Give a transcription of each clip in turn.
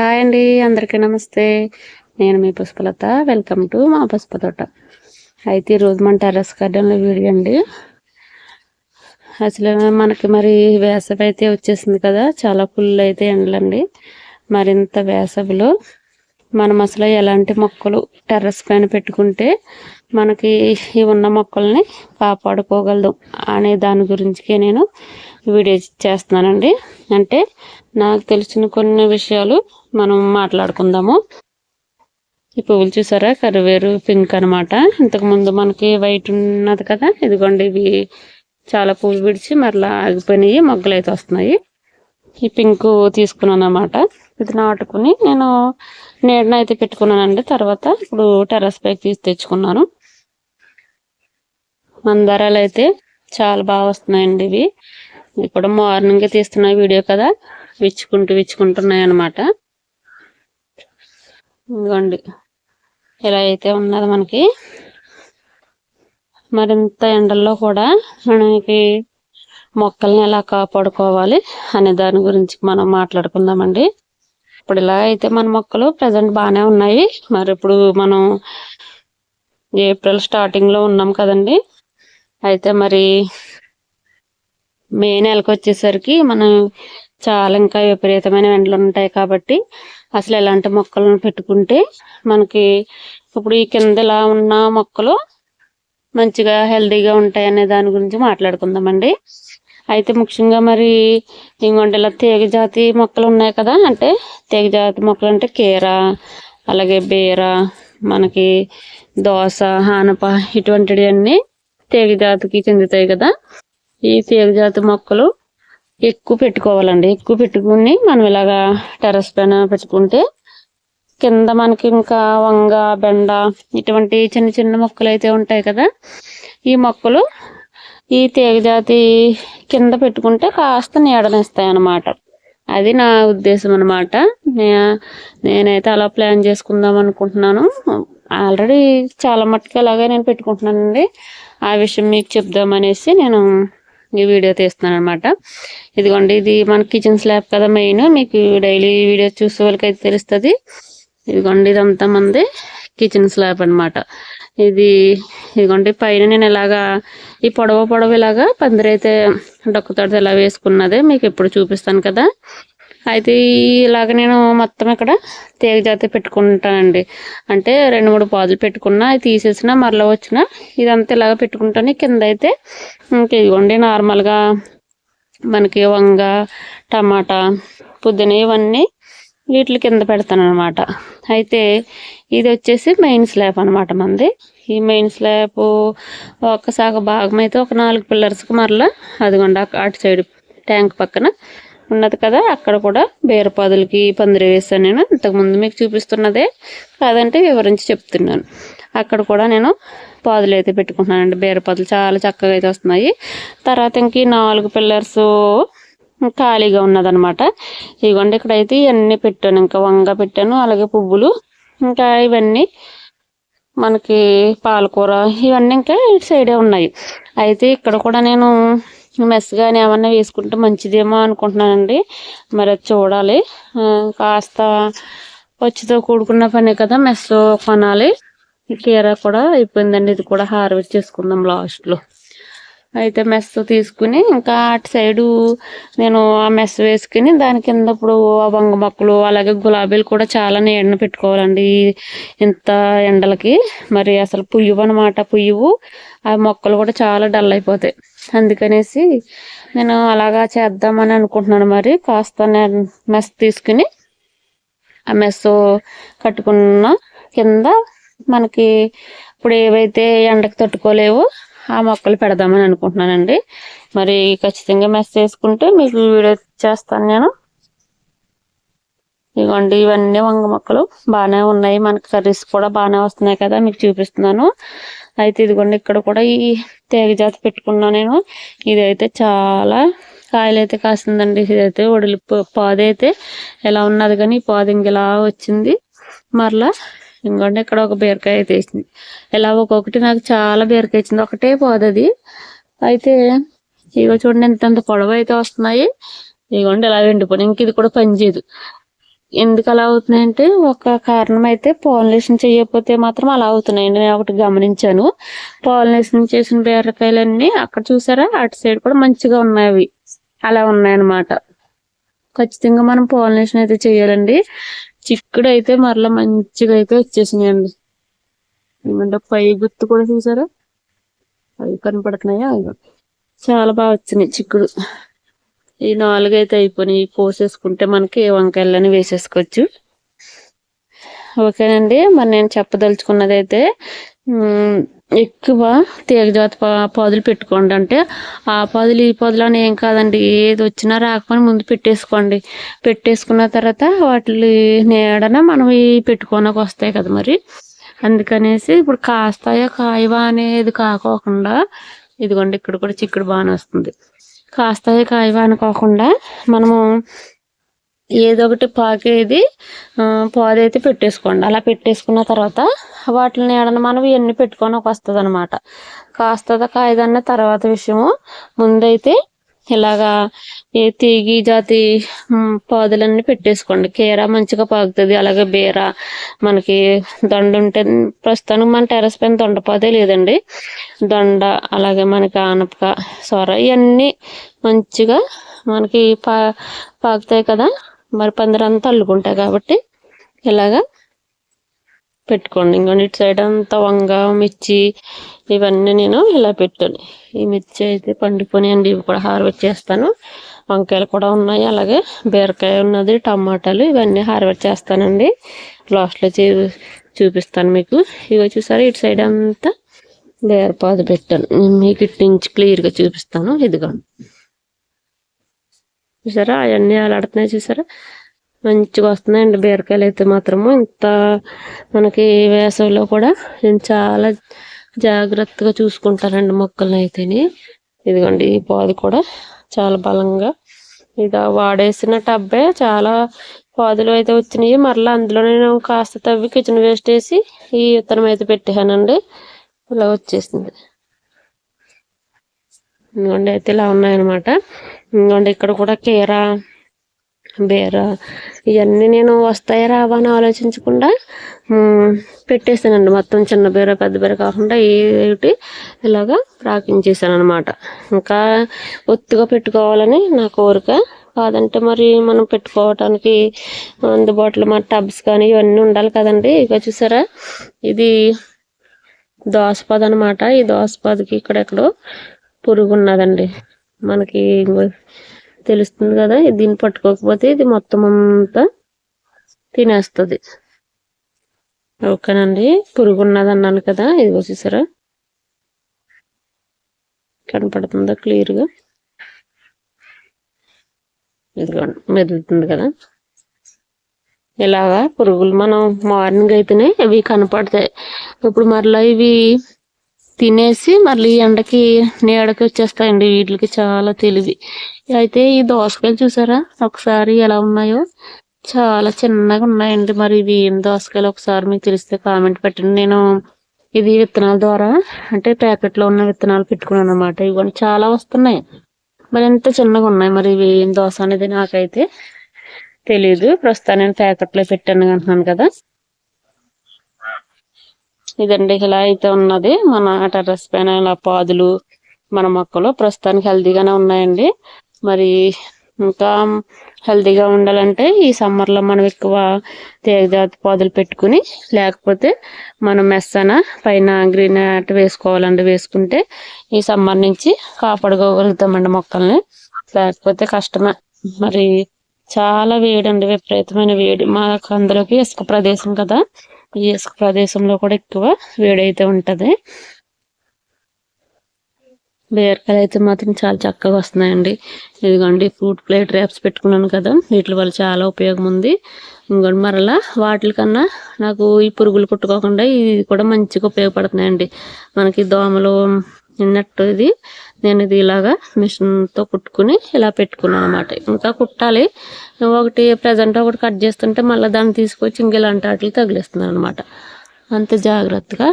Hi అండి అందరికీ నమస్తే. నేను మీ పుష్పలత వెల్కమ్ టు మా పుష్ప తోట. అయితే ఈరోజు మన టెర్రస్ గార్డెన్లో వీడియో అండి. అసలు మనకి మరి వేసవి అయితే వచ్చేసింది కదా చాలా ఫుల్ అయితే ఎండలండి. మరింత వేసవిలో మనం అసలు ఎలాంటి మొక్కలు టెర్రస్ పైన పెట్టుకుంటే మనకి ఈ ఉన్న మొక్కల్ని కాపాడుకోగలదు అనే దాని గురించికే నేను వీడియో చేస్తున్నానండి. అంటే నాకు తెలిసిన కొన్ని విషయాలు మనం మాట్లాడుకుందాము. ఈ పువ్వులు చూసారా? కరివేరు పింక్ అనమాట ఇంతకుముందు మనకి వైట్ ఉన్నది కదా? ఇదిగోండి ఇవి చాలా పువ్వులు విడిచి మరలా ఆగిపోయినాయి. మొగ్గలు అయితే వస్తున్నాయి. ఈ పింక్ తీసుకున్నాను అనమాట ఇది నాటుకుని నేను నీడన అయితే పెట్టుకున్నానండి. తర్వాత ఇప్పుడు టెర్రస్ పైకి తీసి తెచ్చుకున్నాను. మందారాలు అయితే చాలా బాగా వస్తున్నాయండి ఇవి. ఇప్పుడు మార్నింగ్ తీస్తున్న వీడియో కదా విచ్చుకుంటూ విచ్చుకుంటున్నాయి అనమాట ఇదిగోండి ఇలా అయితే ఉన్నది మనకి. మరింత ఎండల్లో కూడా మనకి మొక్కల్ని ఎలా కాపాడుకోవాలి అనే దాని గురించి మనం మాట్లాడుకుందామండి. ఇప్పుడు ఇలా అయితే మన మొక్కలు ప్రజెంట్ బాగానే ఉన్నాయి. మరి ఇప్పుడు మనం ఏప్రిల్ స్టార్టింగ్లో ఉన్నాం కదండి. అయితే మరి మే నెలకు వచ్చేసరికి మనం చాలా ఇంకా విపరీతమైన ఎండలు ఉంటాయి కాబట్టి అసలు ఎలాంటి మొక్కలను పెట్టుకుంటే మనకి ఇప్పుడు ఈ కింద ఇలా ఉన్న మొక్కలు మంచిగా హెల్దీగా ఉంటాయి అనే దాని గురించి మాట్లాడుకుందామండి. అయితే ముఖ్యంగా మరి ఇంకొంటే ఇలా తీగ జాతి మొక్కలు ఉన్నాయి కదా అంటే తీగ జాతి మొక్కలు అంటే కీర అలాగే బీర మనకి దోస హానప ఇటువంటివి అన్నీ తీగ జాతికి చెందుతాయి కదా. ఈ తీగ జాతి మొక్కలు ఎక్కువ పెట్టుకోవాలండి. ఎక్కువ పెట్టుకుని మనం ఇలాగా టెర్రస్ పైన పెట్టుకుంటే కింద మనకి ఇంకా వంగ బెండ ఇటువంటి చిన్న చిన్న మొక్కలు అయితే ఉంటాయి కదా. ఈ మొక్కలు ఈ తీగజాతి కింద పెట్టుకుంటే కాస్త నీడనిస్తాయి అన్నమాట అది నా ఉద్దేశం అనమాట నేనైతే అలా ప్లాన్ చేసుకుందాం అనుకుంటున్నాను. ఆల్రెడీ చాలా మట్టుకు అలాగే నేను పెట్టుకుంటున్నానండి. ఆ విషయం మీకు చెప్దామనేసి నేను ఈ వీడియో తీస్తున్నాను అనమాట ఇదిగోండి ఇది మన కిచెన్ స్లాబ్ కదా మెయిన్. మీకు డైలీ వీడియో చూసే వాళ్ళకైతే తెలుస్తుంది. ఇదిగోండి ఇదంతా మంది కిచెన్ స్లాబ్ అనమాట ఇది ఇదిగోండి పైన నేను ఇలాగా ఈ పొడవ పొడవ ఇలాగా పందిరైతే డొక్కతోటి ఇలా వేసుకున్నదే మీకు ఎప్పుడు చూపిస్తాను కదా. అయితే ఇలాగ నేను మొత్తం ఇక్కడ తీగ జాతి పెట్టుకుంటానండి. అంటే రెండు మూడు పాదులు పెట్టుకున్నా అది తీసేసిన మరలా వచ్చిన ఇదంతా ఇలాగ పెట్టుకుంటాను. కింద అయితే ఇంక ఇదిగోండి నార్మల్గా మనకి వంగ టమాటా పుదీనా ఇవన్నీ వీటి కింద పెడతాను అనమాట అయితే ఇది వచ్చేసి మెయిన్ స్లాబ్ అనమాట మంది ఈ మెయిన్ స్లాబ్ ఒక సాగ భాగం అయితే ఒక నాలుగు పిల్లర్స్కి మరలా అదిగోండి అటు సైడ్ ట్యాంక్ పక్కన ఉన్నది కదా అక్కడ కూడా బీరపాదులకి పందిరి వేసాను నేను. ఇంతకుముందు మీకు చూపిస్తున్నదే కాదంటే వివరించి చెప్తున్నాను. అక్కడ కూడా నేను పాదులు అయితే పెట్టుకుంటున్నానండి. బీరపాదులు చాలా చక్కగా అయితే వస్తున్నాయి. తర్వాత ఇంక నాలుగు పిల్లర్స్ ఖాళీగా ఉన్నదనమాట ఇదిగోండి ఇక్కడైతే ఇవన్నీ పెట్టాను. ఇంకా వంగ పెట్టాను అలాగే పువ్వులు ఇంకా ఇవన్నీ మనకి పాలకూర ఇవన్నీ ఇంకా ఇటు సైడే ఉన్నాయి. అయితే ఇక్కడ కూడా నేను మెస్ కానీ ఏమన్నా వేసుకుంటే మంచిదేమో అనుకుంటున్నానండి. మరి అది చూడాలి. కాస్త వచ్చితో కూడుకున్న పనే కదా మెస్ కొనాలి. కీర కూడా అయిపోయిందండి. ఇది కూడా హార్వెస్ట్ చేసుకుందాం లాస్ట్లో అయితే మెస్ తీసుకుని ఇంకా అటు సైడు నేను ఆ మెస్ వేసుకుని దాని కింద ఇప్పుడు ఆ వంగ మొక్కలు అలాగే గులాబీలు కూడా చాలా నీడను పెట్టుకోవాలండి ఇంత ఎండలకి. మరి అసలు పుయ్యవు అనమాట పుయ్యవు. ఆ మొక్కలు కూడా చాలా డల్ అయిపోతాయి. అందుకనేసి నేను అలాగా చేద్దామని అనుకుంటున్నాను మరి. కాస్త నేను మెస్ తీసుకుని ఆ మెస్ కట్టుకున్న కింద మనకి ఇప్పుడు ఏవైతే ఎండకు తట్టుకోలేవో ఆ మొక్కలు పెడదామని అనుకుంటున్నానండి. మరి ఖచ్చితంగా మెస్ చేసుకుంటే మీకు వీడియో చేస్తాను నేను. ఇదిగోండి ఇవన్నీ వంగ మొక్కలు బాగానే ఉన్నాయి. మనకి కర్రీస్ కూడా బాగానే వస్తున్నాయి కదా మీకు చూపిస్తున్నాను. అయితే ఇదిగోండి ఇక్కడ కూడా ఈ తేగ జాతి పెట్టుకున్నాను నేను. ఇదైతే చాలా కాయలు అయితే కాసిందండి. ఇదైతే వడిలి పాదైతే ఎలా ఉన్నది కానీ పాదు ఇంకెలా వచ్చింది. మరలా ఇంకోండి ఇక్కడ ఒక బీరకాయ అయితే వేసింది. ఇలా ఒక్కొక్కటి నాకు చాలా బీరకాయ ఇచ్చింది. ఒకటే పోదది అయితే ఇగో చూడండి ఎంత పొడవు అయితే వస్తున్నాయి. ఇగోండి ఇలా ఎండిపోయి ఇంక ఇది కూడా పనిచేయదు ఎందుకు అలా అవుతున్నాయంటే ఒక కారణం అయితే పాలినేషన్ చేయకపోతే మాత్రం అలా అవుతున్నాయండి. నేను ఒకటి గమనించాను. పాలినేషన్ చేసిన బీరకాయలన్నీ అక్కడ చూసారా? అటు సైడ్ కూడా మంచిగా ఉన్నాయి అవి. అలా ఉన్నాయన్నమాట. ఖచ్చితంగా మనం పాలినేషన్ అయితే చేయాలండి. చిక్కుడు అయితే మరలా మంచిగా అయితే వచ్చేసినాయండి. ఏమంటే పై గుర్తు కూడా చూసారా? అవి కనపడుతున్నాయా? చాలా బాగా వచ్చినాయి చిక్కుడు. ఈ నాలుగు అయితే అయిపోయినాయి పోసేసుకుంటే మనకి వంకాయలని వేసేసుకోవచ్చు. ఓకేనండి. మరి నేను చెప్పదలుచుకున్నది అయితే ఎక్కువ తీగజాతి పా- పాదులు పెట్టుకోండి. అంటే ఆ పాదులు ఈ పాదులు అని ఏం కాదండి ఏది వచ్చినా రాకపోయినా ముందు పెట్టేసుకోండి. పెట్టేసుకున్న తర్వాత వాటి నీడన మనం ఈ పెట్టుకోనకు వస్తాయి కదా మరి. అందుకనేసి ఇప్పుడు కాస్తాయా కాయవా అనేది కాకోకుండా ఇదిగోండి ఇక్కడ కూడా చిక్కుడు బాగానే వస్తుంది. కాస్తాయి కాయవా అనుకోకుండా మనము ఏదో ఒకటి పాకేది పాదైతే పెట్టేసుకోండి. అలా పెట్టేసుకున్న తర్వాత వాటిని ఏడన్నా మనం ఇవన్నీ పెట్టుకొని ఒక వస్తుంది అనమాట కాస్తుందా కాయదన్న తర్వాత విషయము. ముందైతే ఇలాగా ఏ తీగి జాతి పాదులన్నీ పెట్టేసుకోండి. కీర మంచిగా పాకుతుంది. అలాగే బీర మనకి దొండ ఉంటే ప్రస్తుతానికి మన టెరస్ పైన దొండ పాదే లేదండి. దొండ అలాగే మనకి ఆనపక సొర ఇవన్నీ మంచిగా మనకి పా పాకుతాయి కదా. మరి పందిరంతా అల్లుకుంటాయి కాబట్టి ఇలాగా పెట్టుకోండి. ఇంకోండి ఇటు సైడ్ అంతా వంగ మిర్చి ఇవన్నీ నేను ఇలా పెట్టాను ఈ మిర్చి అయితే పండిపోయినాయండి ఇవి కూడా హార్వెస్ట్ చేస్తాను. వంకాయలు కూడా ఉన్నాయి. అలాగే బీరకాయ ఉన్నది టమాటాలు ఇవన్నీ హార్వెస్ట్ చేస్తానండి. లాస్ట్లో చూ చూపిస్తాను మీకు. ఇవి చూసారా ఇటు సైడ్ అంతా బేరపాదు పెట్టాను. మీకు ఇటు నుంచి క్లియర్గా చూపిస్తాను. ఇదిగోండి. చూసారా? అవన్నీ అలాడుతున్నాయి చూసారా? మంచిగా వస్తున్నాయండి. బీరకాయలు అయితే మాత్రము. ఇంత మనకి వేసవిలో కూడా నేను చాలా జాగ్రత్తగా చూసుకుంటానండి మొక్కలను అయితేని. ఇదిగోండి ఈ పాదు కూడా చాలా బలంగా ఇది వాడేసిన టబ్బే చాలా పాదులు అయితే వచ్చినాయి. మరలా అందులో నేను కాస్త తవ్వి కిచెన్ వేస్ట్ వేసి ఈ విత్తనం అయితే పెట్టానండి ఇలా వచ్చేసింది. ఇదిగోండి అయితే ఇలా ఉన్నాయన్నమాట. అండ్ ఇక్కడ కూడా కీరా బీర ఇవన్నీ నేను వస్తాయా రావా అని ఆలోచించకుండా పెట్టేసానండి మొత్తం చిన్న బీర పెద్ద బీర కాకుండా ఏటి ఇలాగా రాకించేసాను అనమాట ఇంకా ఒత్తుగా పెట్టుకోవాలని నా కోరిక. కాదంటే మరి మనం పెట్టుకోవటానికి అందుబాటులో మన టబ్స్ కానీ ఇవన్నీ ఉండాలి కదండి. ఇక చూసారా? ఇది దోసపద అనమాట ఈ దోసపదకి ఇక్కడెక్కడో పురుగు ఉన్నదండి మనకి తెలుస్తుంది కదా ఇది దీన్ని పట్టుకోకపోతే ఇది మొత్తం అంతా తినేస్తుంది. ఓకేనండి పురుగు ఉన్నది అన్నాను కదా ఇది వచ్చేసారా కనపడుతుందా క్లియర్గా? ఇదిగోండి మెదులుతుంది కదా. ఇలాగా పురుగులు మనం మార్నింగ్ అయితేనే ఇవి కనపడతాయి. ఇప్పుడు మరలా ఇవి తినేసి మళ్ళీ ఎండకి నీడకి వచ్చేస్తాయండి వీటికి చాలా తెలివి. అయితే ఈ దోసకాయలు చూసారా? ఒకసారి ఎలా ఉన్నాయో? చాలా చిన్నగా ఉన్నాయండి. మరి ఇవి ఏం దోసకాయలు? ఒకసారి మీకు తెలిస్తే కామెంట్ పెట్టండి. నేను ఇది విత్తనాల ద్వారా అంటే ప్యాకెట్లో ఉన్న విత్తనాలు పెట్టుకున్నాను అనమాట ఇవన్నీ చాలా వస్తున్నాయి. మరి ఎంత చిన్నగా ఉన్నాయి? మరి ఇవి ఏం దోశ అనేది నాకైతే తెలియదు ప్రస్తుతం నేను ప్యాకెట్లో పెట్టాను అంటున్నాను కదా. ఇదండి ఇలా అయితే ఉన్నది. మన టెర్రస్ పైన ఇలా పాదులు మన మొక్కలు ప్రస్తుతానికి హెల్తీగానే ఉన్నాయండి. మరి ఇంకా హెల్తీగా ఉండాలంటే ఈ సమ్మర్లో మనం ఎక్కువ తీగజాతి పాదులు పెట్టుకుని లేకపోతే మనం మెస్సన పైన గ్రీన్ నెట్ వేసుకోవాలండి. వేసుకుంటే ఈ సమ్మర్ నుంచి కాపాడుకోగలుగుతామండి మొక్కల్ని. లేకపోతే కష్టమే. మరి చాలా వేడండి. విపరీతమైన వేడి. మాకు అందులోకి ఇసుక ప్రదేశం కదా. ఈ ఇసుక ప్రదేశంలో కూడా ఎక్కువ వేడైతే ఉంటుంది. బీరకాయలు అయితే మాత్రం చాలా చక్కగా వస్తున్నాయండి. ఇదిగోండి ఫ్రూట్ ప్లేట్ ర్యాప్స్ పెట్టుకున్నాను కదా వీటి వల్ల చాలా ఉపయోగం ఉంది. ఇంకోటి మరలా వాటికన్నా నాకు ఈ పురుగులు కుట్టుకోకుండా ఇది కూడా మంచిగా ఉపయోగపడుతున్నాయండి. మనకి దోమలు నిన్నట్టు ఇది. నేను ఇది ఇలాగా మిషన్తో కుట్టుకుని ఇలా పెట్టుకున్నాను అనమాట ఇంకా కుట్టాలి. ఒకటి ప్రజెంట్ ఒకటి కట్ చేస్తుంటే మళ్ళీ దాన్ని తీసుకొచ్చి ఇంక ఇలాంటి వాటికి తగిలిస్తున్నాను అనమాట అంత జాగ్రత్తగా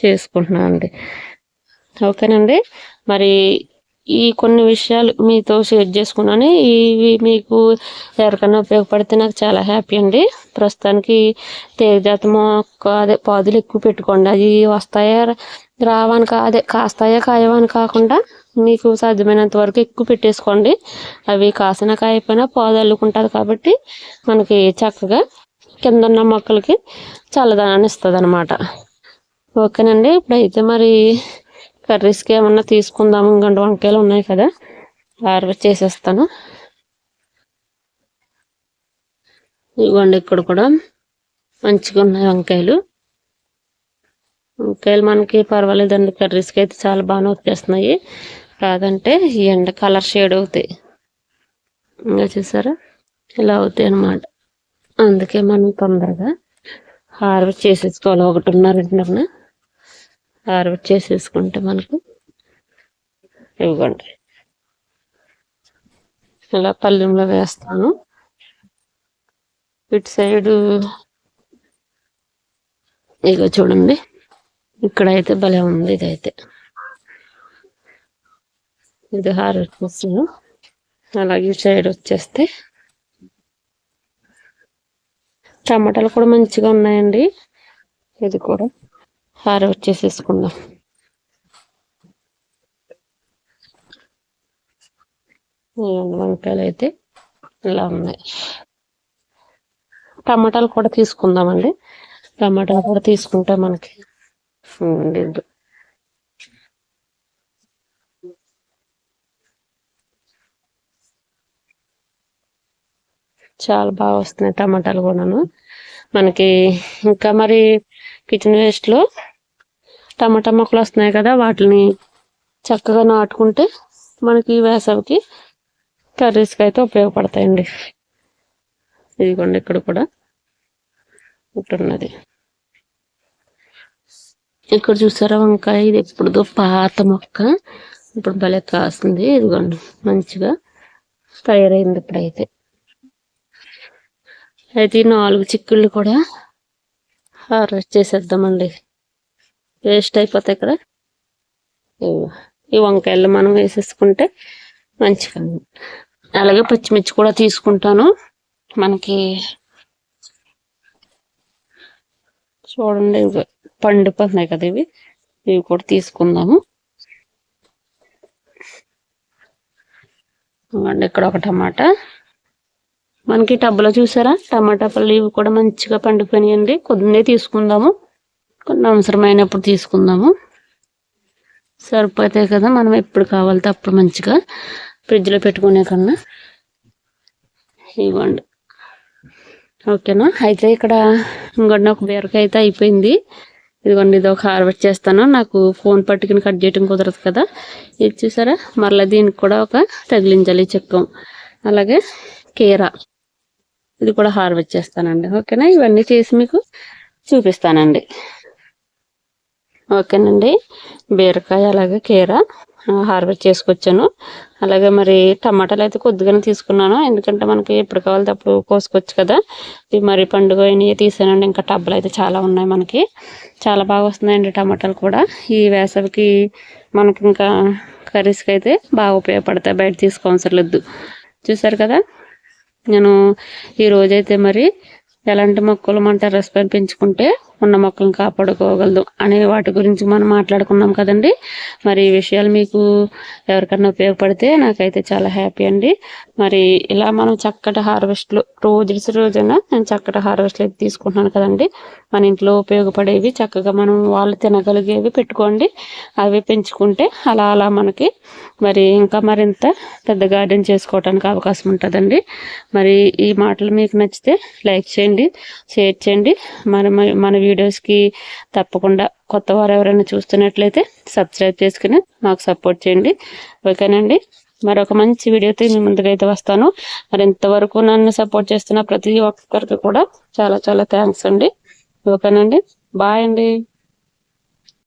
చేసుకుంటున్నాను అండి ఓకేనండి. మరి ఈ కొన్ని విషయాలు మీతో షేర్ చేసుకున్నాను. ఇవి మీకు ఎవరికైనా ఉపయోగపడితే నాకు చాలా హ్యాపీ అండి. ప్రస్తుతానికి తేజాత మొక్క అదే పాదులు ఎక్కువ పెట్టుకోండి. అవి వస్తాయా? రావని కా అదే కాస్తాయా కాయవని కాకుండా మీకు సాధ్యమైనంత వరకు ఎక్కువ పెట్టేసుకోండి. అవి కాసిన కాయపోయినా పాదు అల్లుకుంటుంది కాబట్టి మనకి చక్కగా కింద ఉన్న మొక్కలకి చల్లదనాన్ని ఇస్తుంది అనమాట ఓకేనండి. ఇప్పుడైతే మరి కర్రీస్కి ఏమన్నా తీసుకుందాము. ఇంకొండ వంకాయలు ఉన్నాయి కదా. హార్వెస్ట్ చేసేస్తాను. ఇవ్వండి ఇక్కడ కూడా మంచిగా ఉన్నాయి వంకాయలు. వంకాయలు మనకి పర్వాలేదండి కర్రీస్కి అయితే చాలా బాగా వచ్చేస్తున్నాయి. కాదంటే ఈ ఎండ కలర్ షేడ్ అవుతాయి. ఇంకా చూసారా? ఇలా అవుతాయి అనమాట అందుకే మనం తొందరగా హార్వెస్ట్ చేసేసుకోవాలి. ఒకటిన్నర రెండున్న హార్వెస్ట్ చేసేసుకుంటే మనకు ఇవ్వండి. ఇలా పల్లెంలో వేస్తాను. ఇటు సైడు ఇగో చూడండి. ఇక్కడైతే భలే ఉంది ఇదైతే. ఇది హార్వెస్ట్ అలాగే సైడ్ వచ్చేస్తే టమాటాలు కూడా మంచిగా ఉన్నాయండి. ఇది కూడా హార్వెస్ట్ చేసేసుకుందాం వంకాయలు అయితే ఇలా ఉన్నాయి. టమాటాలు కూడా తీసుకుందామండి. టమాటాలు కూడా తీసుకుంటే మనకి ఉండేది చాలా బాగా వస్తున్నాయి టమాటాలు కూడాను. మనకి ఇంకా మరి కిచెన్ వేస్ట్లో టమాటా మొక్కలు వస్తున్నాయి కదా వాటిని చక్కగా నాటుకుంటే మనకి వేసవికి కర్రీస్కి అయితే ఉపయోగపడతాయండి. ఇదిగోండి ఇక్కడ కూడా ఉంటున్నది ఇక్కడ చూసారా వంకాయ? ఇది ఎప్పుడుదో పాత మొక్క. ఇప్పుడు భలే కాస్తుంది ఇదిగోండి మంచిగా తయారైంది ఇప్పుడైతే. అయితే ఈ నాలుగు చిక్కుళ్ళు కూడా హార్వెస్ట్ చేసేద్దామండి. వేస్ట్ అయిపోతాయి కదా. ఈ వంకాయలు మనం వేసేసుకుంటే మంచిగా. అలాగే పచ్చిమిర్చి కూడా తీసుకుంటాను. మనకి చూడండి పండిపోతున్నాయి కదా ఇవి. ఇవి కూడా తీసుకుందాము. ఇక్కడ ఒక టమాటా. మనకి టబ్బులో చూసారా? టమాటా పళ్ళు ఇవి కూడా మంచిగా పండిపోయినాయండి. కొద్దినే తీసుకుందాము. కొన్ని అవసరమైనప్పుడు తీసుకుందాము. సరిపోతాయి కదా మనం ఎప్పుడు కావాలితే అప్పుడు మంచిగా ఫ్రిడ్జ్లో పెట్టుకునే కన్నా. ఇవ్వండి. ఓకేనా? అయితే ఇక్కడ ఇంకొండి ఒక బీరకాయ అయితే అయిపోయింది. ఇదిగోండి ఇది ఒక హార్వెస్ట్ చేస్తాను. నాకు ఫోన్ పట్టుకుని కట్ చేయడం కుదరదు కదా. ఇది చూసారా? మరలా దీనికి కూడా ఒక తగిలించాలి చెక్కం. అలాగే కీర. ఇది కూడా హార్వెస్ట్ చేస్తానండి. ఓకేనా? ఇవన్నీ చేసి మీకు చూపిస్తానండి. ఓకేనండి. బీరకాయ అలాగే కీర. హార్వెస్ట్ చేసుకొచ్చాను. అలాగే మరి టమాటాలు అయితే కొద్దిగానే తీసుకున్నాను. ఎందుకంటే మనకి ఎప్పుడు కావాలి అప్పుడు కోసుకోవచ్చు కదా. ఇవి మరి పండుగ అయినవి తీసానండి. ఇంకా టబ్బులు అయితే చాలా ఉన్నాయి మనకి. చాలా బాగా వస్తున్నాయండి టమాటాలు కూడా. ఈ వేసవికి మనకి ఇంకా కర్రీస్కి అయితే బాగా ఉపయోగపడతాయి. బయట తీసుకోవసరం లేదు చూసారు కదా? నేను ఈ రోజైతే మరి ఎలాంటి మొక్కలు మన టెర్రస్ పైన పెంచుకుంటే ఉన్న మొక్కలను కాపాడుకోగలదు అనే వాటి గురించి మనం మాట్లాడుకున్నాం కదండి. మరి ఈ విషయాలు మీకు ఎవరికన్నా ఉపయోగపడితే నాకైతే చాలా హ్యాపీ అండి. మరి ఇలా మనం చక్కటి హార్వెస్ట్లు రోజు రోజున నేను చక్కటి హార్వెస్ట్లు అయితే తీసుకుంటున్నాను కదండి. మన ఇంట్లో ఉపయోగపడేవి చక్కగా మనం వాళ్ళు తినగలిగేవి పెట్టుకోండి. అవి పెంచుకుంటే అలా అలా మనకి మరి ఇంకా మరింత పెద్ద గార్డెన్ చేసుకోవడానికి అవకాశం ఉంటుందండి. మరి ఈ మాటలు మీకు నచ్చితే లైక్ చేయండి షేర్ చేయండి. మరి మన వీడియోస్కి తప్పకుండా కొత్త వారు ఎవరైనా చూస్తున్నట్లయితే సబ్స్క్రైబ్ చేసుకుని మాకు సపోర్ట్ చేయండి. ఓకేనండి? మరొక మంచి వీడియోతో మీ ముందుకైతే వస్తాను. మరి ఇంతవరకు నన్ను సపోర్ట్ చేస్తున్న ప్రతి ఒక్కరికి కూడా చాలా చాలా థ్యాంక్స్ అండి. ఓకేనండి? బాయ్ అండి.